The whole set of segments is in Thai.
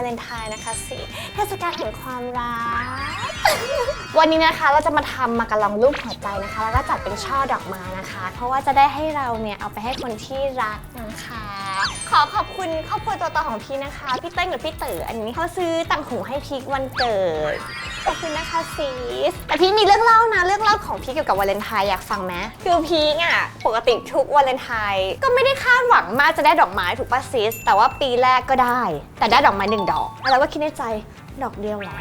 าเลนไทน์นะคะสิเทศกาลแห่งความรัก วันนี้นะคะเราจะมาทำมากระลองรูปหัวใจนะคะ แล้วก็จัดเป็นช่อดอกไม้นะคะ เพราะว่าจะได้ให้เราเนี่ยเอาไปให้คนที่รักนะคะ ขอขอบคุณครอบครัวตัวต่อของพี่นะคะ พี่เต้นกับพี่เต๋ออันนี้เขาซื้อต่างหูให้พีควันเกิด ขอบคุณนะคะซีสแต่พี่มีเรื่องเล่านะเรื่องเล่าของพี่เกี่ยวกับวาเลนไทน์อยากฟังไหมคือพี่อะปกติทุกวาเลนไทน์ก็ไม่ได้คาดหวังมากจะได้ดอกไม้ถูกป่ะซีสแต่ว่าปีแรกก็ได้ แต่ได้ดอกไม้หนึ่งดอกแล้วก็คิดในใจดอกเดียวเหรอ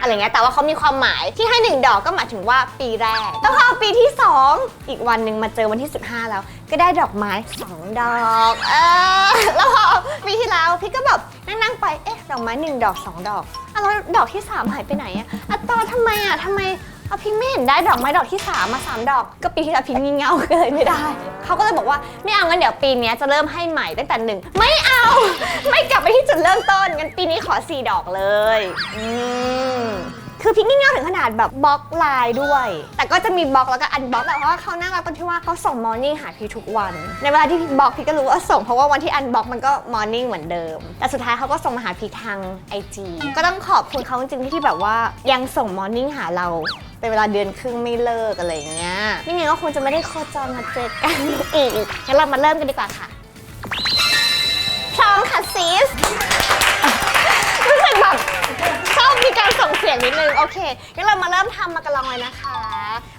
อะไรเงี้ยแต่ว่าเขามีความหมายที่ให้หนึ่งดอกก็หมายถึงว่าปีแรก แล้วพอปีที่ 2 อีกวันหนึ่งมาเจอวันที่ 15 แล้ว ก็ได้ดอกไม้2ดอกเออแล้วพอปีที่แล้วพี่ก็แบบนั่งๆไปเอ๊ะดอกไม้หนึ่งดอก2ดอกอะแล้วดอกที่3หายไปไหนอะอะตอนทำไมอะทำไมเอาพี่ไม่เห็นได้ดอกไม้ดอกที่3มา3ดอกก็ปีที่แล้วพี่งี่เง่าก็เลยไม่ได้ เขาก็เลยบอกว่าไม่เอางั้นเดี๋ยวปีเนี้ยจะเริ่มให้ใหม่ตั้งแต่หนึ่งไม่เอา ไม่กลับไปที่จุดเริ่มต้นงั้นปีนี้ขอ4ดอกเลย อืม คือพี่งี่เง่าถึงขนาดแบบบล็อกไลน์ด้วย แต่ก็จะมีบล็อกแล้วก็อันบล็อกแต่ว่าเขาน่ารักตรงที่ว่าเขาส่งมอร์นิ่งหาพี่ทุกวัน ในเวลาที่พี่บล็อกพี่ก็รู้ว่าส่งเพราะว่าวันที่อันบล็อกมันก็มอร์นิ่งเหมือนเดิม แต่สุดท้ายเขาก็ส่งมาหาพี่ทางไอจีก็ต้องขอบคุณเขาจริงๆที่แบบว่ายังส่งมอร์นิ่งหาเราเป็นเวลาเดือนครึ่งไม่เลิกอะไรอย่างเงี้ย ไม่งั้นก็คงจะไม่ได้โคจรมาเจอกันอีกงั้นเรามาเริ่มกันดีกว่าค่ะพร้อมค่ะซีส รู้สึกแบบชอบ มีการส่งเสียงนิดนึง โอเค งั้นเรามาเริ่มทำมากะลองเลยนะคะ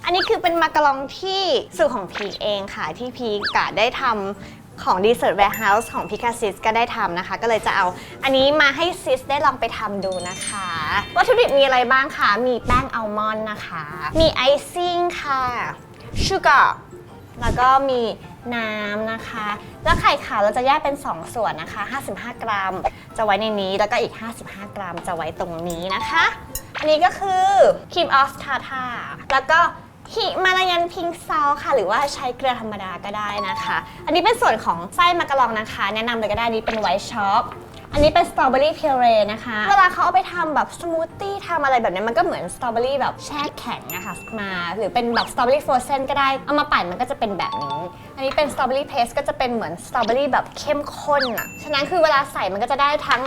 อันนี้คือเป็นมากะลองที่สูตรของพีเองค่ะ ที่พีกะได้ทำของ Dessert Warehouse ของพิคาซิสก็ได้ทำนะคะ ก็เลยจะเอาอันนี้มาให้ซิสได้ลองไปทำดูนะคะ วัตถุดิบมีอะไรบ้างคะ มีแป้งอัลมอนด์นะคะ มีไอซิ่งค่ะชูการ์แล้วก็มี น้ำนะคะ แล้วไข่ขาวเราจะแยกเป็น 2 ส่วนนะคะ 55 กรัม จะไว้ในนี้แล้วก็อีก 55 กรัมจะไว้ตรงนี้นะคะ อันนี้ก็คือครีมออฟทาทาแล้วก็หิมาลายันพิงซอลค่ะ หรือว่าใช้เกลือธรรมดาก็ได้นะคะ อันนี้เป็นส่วนของไส้มะกะลองนะคะ แนะนำเลยก็ได้นี้เป็นไวท์ช็อป อันนี้เป็นสตรอเบอรี่เพเรนะคะ เวลาเขาเอาไปทำแบบสมูทตี้ทำอะไรแบบนี้มันก็เหมือนสตรอเบอรี่แบบแช่แข็งอะค่ะมา หรือเป็นแบบสตรอเบอรี่โฟรเซนก็ได้ เอามาปั่นมันก็จะเป็นแบบนี้ อันนี้เป็นสตรอเบอรี่เพสก็จะเป็นเหมือนสตรอเบอรี่แบบเข้มข้นอะฉะนั้นคือเวลาใส่มันก็จะได้ทั้ง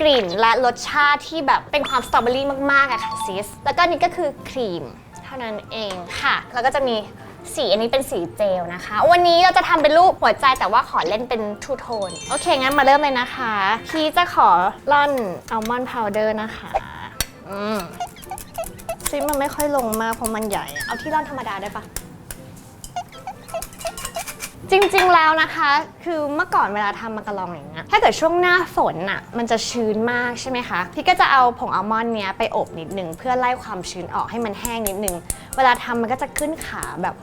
กลิ่นและรสชาติที่แบบเป็นความสตรอเบอรี่มากๆอะค่ะซิส แล้วก็นี่ก็คือครีม เท่านั้นเองค่ะ แล้วก็จะมี สีอันนี้เป็นสีเจลนะคะ วันนี้เราจะทำเป็นรูปหัวใจแต่ว่าขอเล่นเป็นทูโทน โอเค งั้นมาเริ่มเลยนะคะ พี่จะขอร่อนอัลมอนด์พาวเดอร์นะคะอืมซิมันไม่ค่อยลงมากเพราะมันใหญ่ เอาที่ร่อนธรรมดาได้ปะจริงๆแล้วนะคะ คือเมื่อก่อนเวลาทำมากระลองอย่างเงี้ยถ้าเกิดช่วงหน้าฝนน่ะมันจะชื้นมากใช่ไหมคะพี่ก็จะเอาผงอัลมอนด์เนี้ยไปอบนิดนึงเพื่อไล่ความชื้นออกให้มันแห้งนิดนึง เวลาทำมันก็จะขึ้นขาแบบ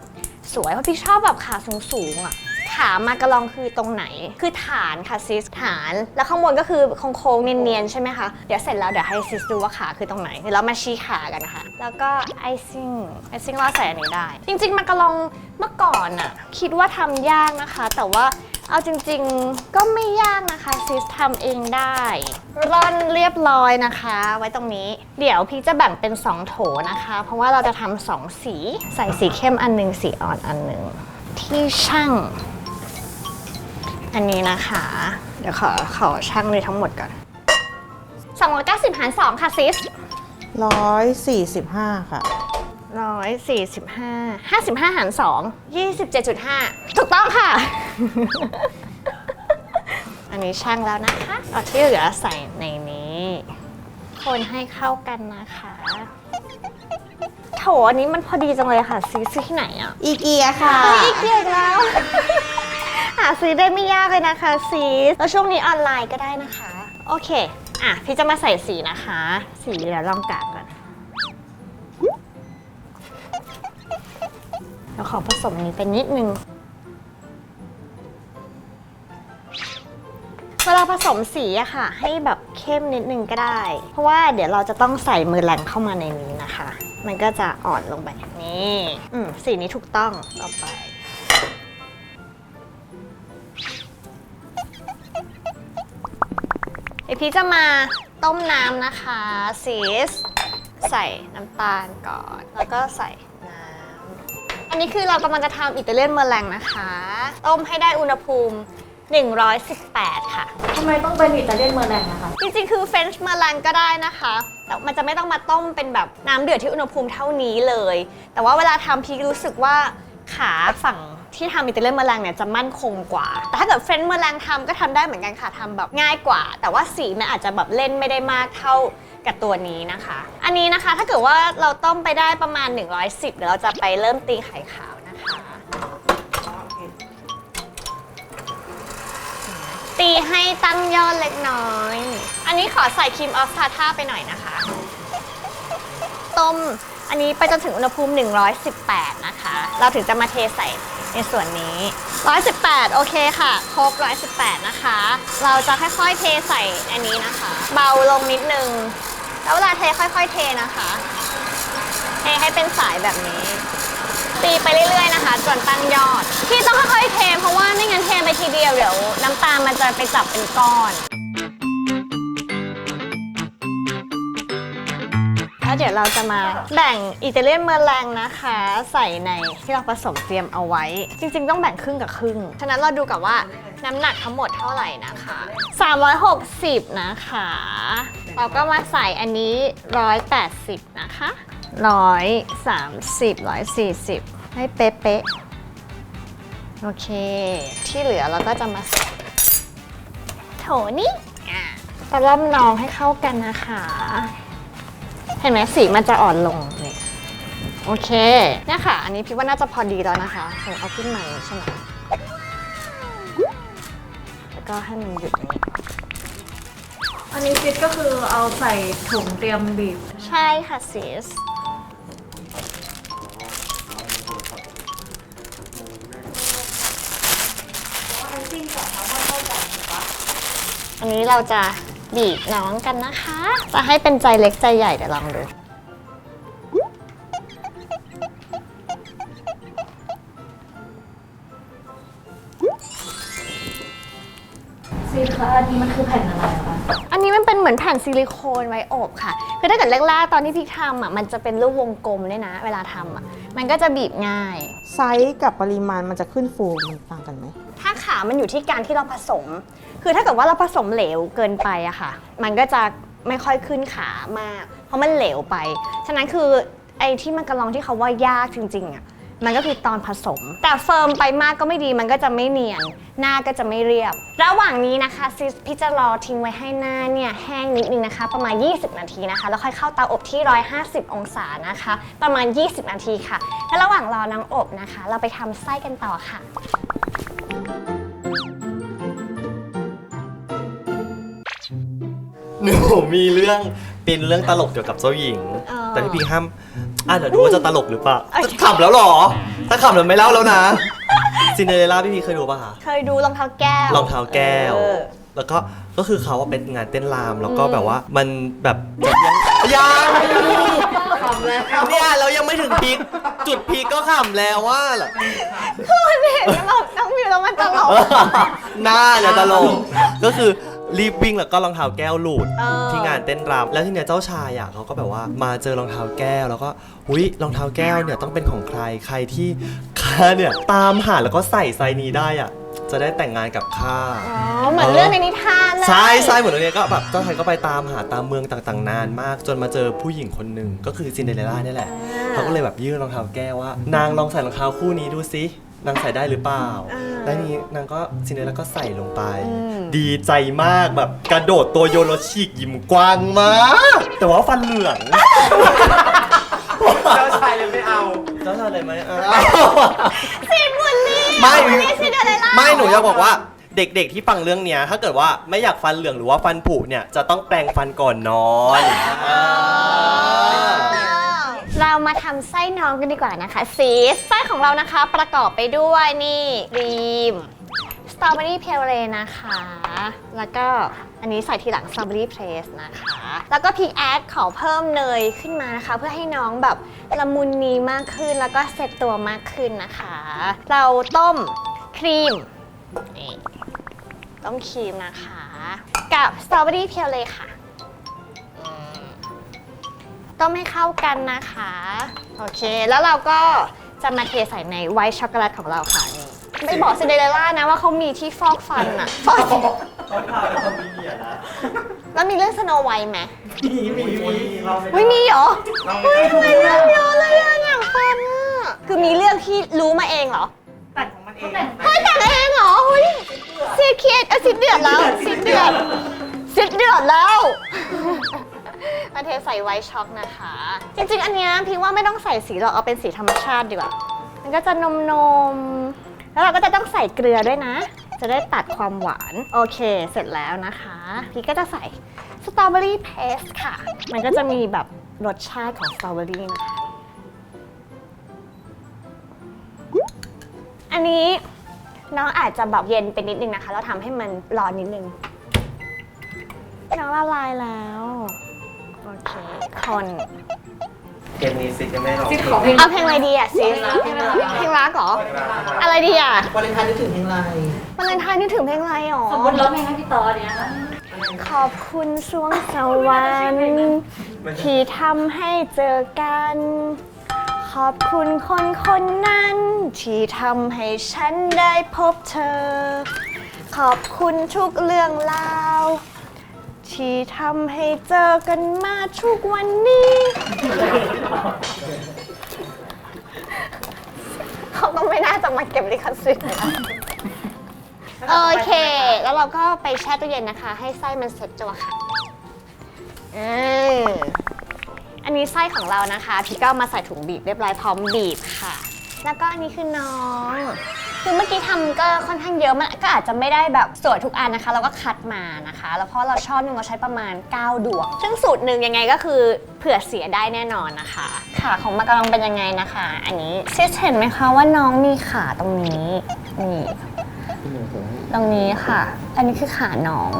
สวยเพราะพี่ชอบแบบขาสูงๆอะขามากระลองคือตรงไหน คือฐานค่ะซิสฐาน แล้วข้างบนก็คือโค้งๆเนียนๆใช่ไหมคะ เดี๋ยวเสร็จแล้วเดี๋ยวให้ซิสดูว่าขาคือตรงไหนเดี๋ยวเรามาชี้ขากันนะคะ แล้วก็ไอซิ่งไอซิ่งเราใส่อันนี้ได้ จริงๆมากระลองเมื่อก่อนอะคิดว่าทำยากนะคะ แต่ว่า เอาจริงๆก็ไม่ยากนะคะซิสทำเองได้ร่อนเรียบร้อยนะคะ ไว้ตรงนี้ เดี๋ยวพี่จะแบ่งเป็น 2 โถนะคะ เพราะว่าเราจะทำสองสี ใส่สีเข้มอันหนึงสีอ่อนอันหนึงที่ช่าง อันนี้นะคะ เดี๋ยวขอขอช่างเลยทั้งหมดก่อน290หาร2ค่ะซิสร้อยสี่สิบห้าค่ะ ร้อยสี่สิบห้าห้าสิบห้าหารสองยี่สิบเจ็ดจุดห้าถูกต้องค่ะ อันนี้ช่างแล้วนะคะเอาที่เหลือใส่ในนี้ คนให้เข้ากันนะคะโถอันนี้มันพอดีจังเลยค่ะ ซื้อซื้อที่ไหนอะอีเกียค่ะอีกเก่งแล้ว หาซื้อได้ไม่ยากเลยนะคะซีสแล้วช่วงนี้ออนไลน์ก็ได้นะคะ โอเค อะ พี่จะมาใส่สีนะคะ สีเดี๋ยวลองกากก่อน เราขอผสมนี้ไปนิดนึง เวลาผสมสีอะค่ะ ให้แบบเข้มนิดนึงก็ได้ เพราะว่าเดี๋ยวเราจะต้องใส่มือแรงเข้ามาในนี้นะคะ มันก็จะอ่อนลงไปนี่อืมสีนี้ถูกต้องต่อไปเดี๋ยวพี่จะมาต้มน้ำนะคะซีสใส่น้ำตาลก่อน แล้วก็ใส่ อันนี้คือเรากำลังจะทำอิตาเลียนเมอร์แรงนะคะ ต้มให้ได้อุณหภูมิ 118 ค่ะ ทำไมต้องเป็นอิตาเลียนเมอร์แรงนะคะ จริงๆ คือเฟรนช์มาลังก็ได้นะคะ แต่มันจะไม่ต้องมาต้มเป็นแบบน้ำเดือดที่อุณหภูมิเท่านี้เลย แต่ว่าเวลาทำพีครู้สึกว่าขาฝั่งที่ทำอิตาเลียนเมอลังเนี่ยจะมั่นคงกว่า แต่ถ้าเกิดเฟรนช์เมอลังทำก็ทำได้เหมือนกันค่ะทำแบบง่ายกว่า แต่ว่าสีมันอาจจะแบบเล่นไม่ได้มากเท่า กับตัวนี้นะคะ อันนี้นะคะถ้าเกิดว่าเราต้มไปได้ประมาณ 110เดี๋ยวเราจะไปเริ่มตีไข่ขาวนะคะ ตีให้ตั้งยอดเล็กน้อย อันนี้ขอใส่ครีมออฟทาท่าไปหน่อยนะคะ ต้มอันนี้ไปจนถึงอุณหภูมิ 118 นะคะ เราถึงจะมาเทใส่ในส่วนนี้ 118 โอเคค่ะ ครบ 118 นะคะ เราจะค่อยๆ เทใส่อันนี้นะคะ เบาลงนิดนึง แล้วเวลาเทค่อย ๆ เทนะคะ เทให้เป็นสายแบบนี้ ตีไปเรื่อยๆนะคะจนตั้งยอด ที่ต้องค่อยๆเท เพราะว่าไม่งั้นเทไปทีเดียวเดี๋ยวน้ำตาลมันจะไปจับเป็นก้อนแล้วเดี๋ยวเราจะมาแบ่งอิตาเลียนเมอร์แรงนะคะ ใส่ในที่เราผสมเตรียมเอาไว้ จริง ๆ ต้องแบ่งครึ่งกับครึ่ง ฉะนั้นเราดูกับว่าน้ำหนักทั้งหมดเท่าไหร่นะคะ 360 นะคะ เราก็มาใส่อันนี้ 180 นะคะ 130 140 ให้เป๊ะๆ โอเค ที่เหลือเราก็จะมาใส่โถนี่อะตะล่อมนองให้เข้ากันนะคะ เห็นไหมสีมันจะอ่อนลงนี่โอเคเนี่ยค่ะ อันนี้พี่ว่าน่าจะพอดีแล้วนะคะเออเอาขึ้นมาอย่างนี้ใช่ไหมแล้วก็ให้มันหยุดอย่างนี้ อันนี้ฟิตก็คือเอาใส่ถุงเตรียมบีบใช่ค่ะซิสอันนี้เราจะบีบน้องกันนะคะ จะให้เป็นใจเล็กใจใหญ่เดี๋ยวลองดูซีคะอันนี้มันคือแผ่นอะไรคะ อันนี้มันเป็นเหมือนแผ่นซิลิโคนไว้อบค่ะ คือถ้าเกิดแรกๆตอนที่พี่ทำอะมันจะเป็นรูปวงกลมด้วยนะ เวลาทำอะมันก็จะบีบง่าย ไซส์กับปริมาณมันจะขึ้นฟูมันต่างกันไหม ถ้าขามันอยู่ที่การที่เราผสม คือถ้าเกิดว่าเราผสมเหลวเกินไปอะค่ะ มันก็จะไม่ค่อยขึ้นขามาก เพราะมันเหลวไป ฉะนั้นคือไอ้ที่มันกระลองที่เขาว่ายากจริงๆอะ มันก็คือตอนผสม แต่เฟิร์มไปมากก็ไม่ดีมันก็จะไม่เนียน หน้าก็จะไม่เรียบ ระหว่างนี้นะคะซิสพี่จะรอทิ้งไว้ให้หน้าเนี่ยแห้งนิดนึงนะคะ ประมาณ 20 นาทีนะคะ แล้วค่อยเข้าเตาอบที่ 150 องศานะคะ ประมาณ 20 นาทีค่ะ และระหว่างรอน้องอบนะคะ เราไปทำไส้กันต่อค่ะหนูมีเรื่องเป็นเรื่องตลกเกี่ยวกับเจ้าหญิงอ๋อแต่พี่พิงห้าม อะเดี๋ยวดูว่าจะตลกหรือเปล่าโอเคขำแล้วเหรอ ถ้าขำเราไม่เล่าแล้วนะซินเดอเรลล่าพี่พีเคยดูป่ะคะเคยดูรองเท้าแก้วรองเท้าแก้วเออแล้วก็ก็คือเขาอะเป็นงานเต้นรามแล้วก็อืมแบบว่ามันแบบยังยังเนี่ยเรายังไม่ถึงพีคจุดพีคก็ขำแล้วว่าเหรอคือมันเห็นแล้วแบบน้องมิวแล้วมันตลกหน้าเนี่ยตลกก็คือ รีบวิ่งแล้วก็รองเท้าแก้วหลุดเออ ที่งานเต้นรำแล้วทีเนี้ยเจ้าชายอะเขาก็แบบว่ามาเจอรองเท้าแก้ว แล้วก็หุยรองเท้าแก้วเนี่ยต้องเป็นของใครใครที่ข้าเนี่ยตามหาแล้วก็ใส่ไซส์นี้ได้อะจะได้แต่งงานกับข้า อ๋อเหมือนเรื่องในนิทานเลยใช่ใช่เหมือนเรื่องนี้ก็แบบเจ้าชายก็ไปตามหาตามเมืองต่างๆ นานมาก จนมาเจอผู้หญิงคนหนึ่งก็คือซินเดอเรลล่าเนี่ยแหละ เขาก็เลยแบบยื่นรองเท้าแก้วว่า นางลองใส่รองเท้าคู่นี้ดูสิ นางใส่ได้หรือเปล่า อ่า แล้วนี้นางก็ซินเดอเรลล่าก็ใส่ลงไปอืมดีใจมากแบบกระโดดตัวโยนแล้วฉีกยิ้มกว้างมาก แต่ว่าฟันเหลืองเจ้าชายเลยไม่เอา เจ้าชายเลยไหมเอาซีนบุลลี่ไม่บุลลี่ซินเดอเรลล่า ไม่หนูอยากบอกว่าเด็กๆที่ฟังเรื่องเนี้ย ถ้าเกิดว่าไม่อยากฟันเหลืองหรือว่าฟันผุเนี่ย จะต้องแปรงฟันก่อนนอน เรามาทำไส้น้องกันดีกว่านะคะซีสไส้ของเรานะคะประกอบไปด้วยนี่ครีมสตรอเบอรี่เพลเลนะคะ แล้วก็อันนี้ใส่ทีหลังสตรอเบอรี่เพรสนะคะ แล้วก็พีแอดขอเพิ่มเนยขึ้นมานะคะ เพื่อให้น้องแบบละมุนนีมากขึ้น แล้วก็เซ็ตตัวมากขึ้นนะคะ เราต้มครีมต้มครีมนะคะ กับสตรอเบอรี่เพลเลค่ะ ต้มให้เข้ากันนะคะ โอเค แล้วเราก็จะมาเทใส่ในไวท์ช็อกโกแลตของเราค่ะนี่ไม่บอกซินเดอเรลล่านะว่าเขามีที่ฟอกฟันอะฟอกเขาพาไปทำมีเดียนะแล้วมีเรื่องสโนไวท์ไหมมีมีมีเราไม่ไม่มีเหรอเฮ้ยทำไมเรื่องเยอะเลยอะอยากฟังอะคือมีเรื่องที่รู้มาเองเหรอแต่งของมันเองเฮ้ยแต่งเองเหรอเฮ้ยซีเคียดเอาซิดเดือดแล้วซิดเดือดซิดเดือดแล้ว มาเทใส่ไวท์ช็อกนะคะ จริงๆ อันเนี้ยพี่ว่าไม่ต้องใส่สีหรอกเอาเป็นสีธรรมชาติดีกว่า มันก็จะนมนมแล้วเราก็จะต้องใส่เกลือด้วยนะ จะได้ตัดความหวาน โอเค เสร็จแล้วนะคะ พี่ก็จะใส่สตรอเบอรี่เพสค่ะ มันก็จะมีแบบรสชาติของสตรอเบอรี่นะคะ อันนี้น้องอาจจะแบบเย็นไปนิดนึงนะคะ เราทำให้มันร้อนนิดนึง น้องละลายแล้ว โอเคคนเกมนี้ซิกยังไม่ร้องซิดขอเพลง เอาเพลงอะไรดีอะซิสเพลงรักเหรอ อะไรดีอะวาเลนไทน์นึกถึงเพลงอะไรวันเลนไทน์นึกถึงเพลงอะไรหรอ สมมติร้องเพลงให้พี่ตอเนี้ยค่ะขอบคุณสวงสวรรค์ที่ทำให้เจอกัน ขอบคุณคนคนนั้น ที่ทำให้ฉันได้พบเธอ ขอบคุณทุกเรื่องราว ที่ทำให้เจอกันมาทุกวันนี้ เขาต้องไม่น่าจะมาเก็บลิขสิทธิ์นะโอเค แล้วเราก็ไปแช่ตู้เย็นนะคะ ให้ไส้มันเซ็ตตัวค่ะเอออันนี้ไส้ของเรานะคะ พี่ก็เอามาใส่ถุงบีบเรียบร้อยพร้อมบีบค่ะ แล้วก็อันนี้คือน้อง คือเมื่อกี้ทำก็ค่อนข้างเยอะมันก็อาจจะไม่ได้แบบสวยทุกอันนะคะ เราก็คัดมานะคะ แล้วเพราะเราชอบหนึ่งเราใช้ประมาณ 9 ดวง ซึ่งสูตรหนึ่งยังไงก็คือเผื่อเสียได้แน่นอนนะคะ ขาของมากระลองเป็นยังไงนะคะ อันนี้เซสเห็นไหมคะว่าน้องมีขาตรงนี้นี่ตรงนี้ค่ะ อันนี้คือขาน้อง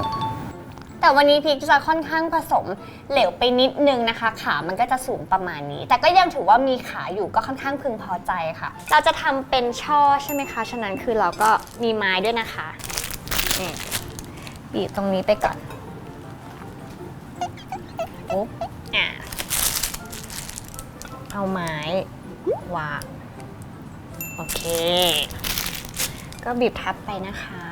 แต่วันนี้พีคจะค่อนข้างผสมเหลวไปนิดนึงนะคะ ขามันก็จะสูงประมาณนี้ แต่ก็ยังถือว่ามีขาอยู่ก็ค่อนข้างพึงพอใจค่ะ เราจะทำเป็นช่อใช่ไหมคะ ฉะนั้นคือเราก็มีไม้ด้วยนะคะนี่บีบตรงนี้ไปก่อนปุ๊บอะเอาไม้วาง โอเค ก็บีบทับไปนะคะ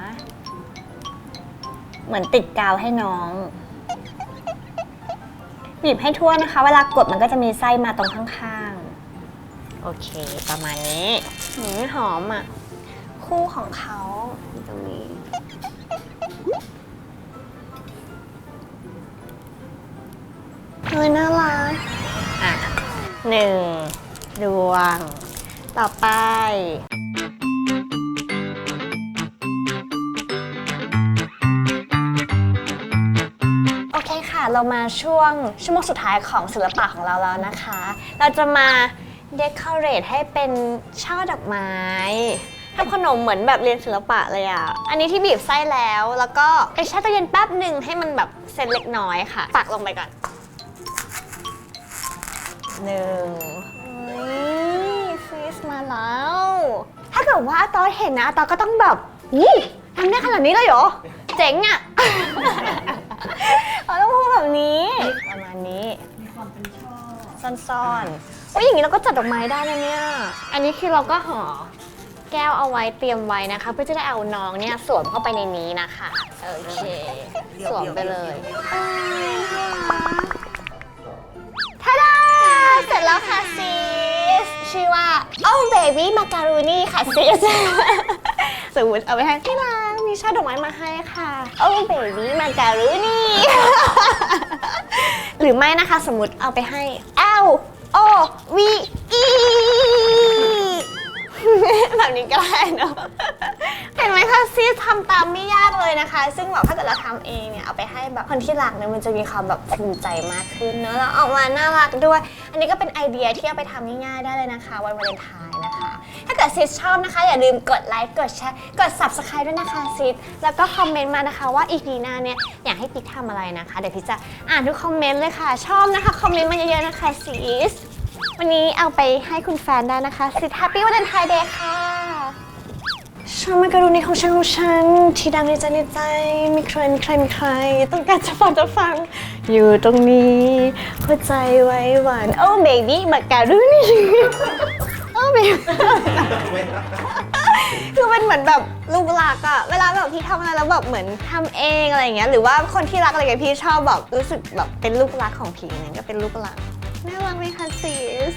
เหมือนติดกาวให้น้องบีบให้ทั่วนะคะ เวลากดมันก็จะมีไส้มาตรงข้างๆ โอเค ประมาณนี้หืมหอมอะ คู่ของเขาอยู่ตรงนี้ เฮ้ยน่ารักอะหนึ่งดวง ต่อไป เรามาช่วงชั่วโมงสุดท้ายของศิลปะของเราแล้วนะคะ เราจะมาเดคอเรทให้เป็นช่อดอกไม้ทำขนมเหมือนแบบเรียนศิลปะเลยอะ อันนี้ที่บีบไส้แล้ว แล้วก็ไปแช่ตู้เย็นแป๊บหนึ่งให้มันแบบเซตเล็กน้อยค่ะ ปักลงไปก่อนหนึ่งเฮ้ยฟิสมาแล้ว ถ้าเกิดว่าตอเห็นนะตอก็ต้องแบบอู้ทำได้ขนาดนี้เลยเหรอ เจ๋งอะ เราต้องพูดแบบนี้ ประมาณนี้มีความเป็นช่อซ่อนๆโอ้ยอย่างนี้เราก็จัดดอกไม้ได้นะเนี่ย อันนี้คือเราก็ห่อแก้วเอาไว้เตรียมไว้นะคะ เพื่อจะได้เอาน้องเนี่ยสวมเข้าไปในนี้นะคะโอเคสวมไปเลยทาดาเสร็จแล้วค่ะซีสชื่อว่า oh baby macaroni ค่ะซีสสมมติเอาไปให้ที่ร้าน มีช่อดอกไม้มาให้ค่ะ oh baby macaroni หรือไม่นะคะสมมติเอาไปให้ L O V E แบบนี้ก็ได้เนอะเห็นไหมคะซีทำตามไม่ยากเลยนะคะ ซึ่งแบบถ้าเกิดเราทำเองเนี่ยเอาไปให้แบบคนที่รักเนี่ยมันจะมีความแบบภูมิใจมากขึ้นเนอะแล้วออกมาน่ารักด้วย อันนี้ก็เป็นไอเดียที่เอาไปทำง่ายๆได้เลยนะคะ วันวาเลนไทน์นะคะ ถ้าเกิดซิสชอบนะคะ อย่าลืมกดไลค์ กดแชร์ กด subscribe ด้วยนะคะซิส แล้วก็คอมเมนต์มานะคะว่า EP หน้าเนี่ยอยากให้ปิ๊กทำอะไรนะคะ เดี๋ยวพี่จะอ่านทุกคอมเมนต์เลยค่ะ ชอบนะคะ คอมเมนต์มาเยอะๆนะคะซิส วันนี้เอาไปให้คุณแฟนได้นะคะซิส Happy Valentine Day ค่ะชอบมากรูนีของฉันของฉัน ที่ดังในใจในใจมีใครมีใครมีใคร ต้องการจะฟังจะฟัง อยู่ตรงนี้หัวใจไว้หวาน โอ้เบบี้มาการูนี เบบี้คือเป็นเหมือนแบบลูกรักอะเวลาแบบพี่ทำอะไรแล้วแบบเหมือนทำเองอะไรอย่างเงี้ย หรือว่าคนที่รักอะไรกับพี่ชอบแบบรู้สึกแบบเป็นลูกรักของพี่เนี่ยก็เป็นลูกรักน่ารักไหมคะซีส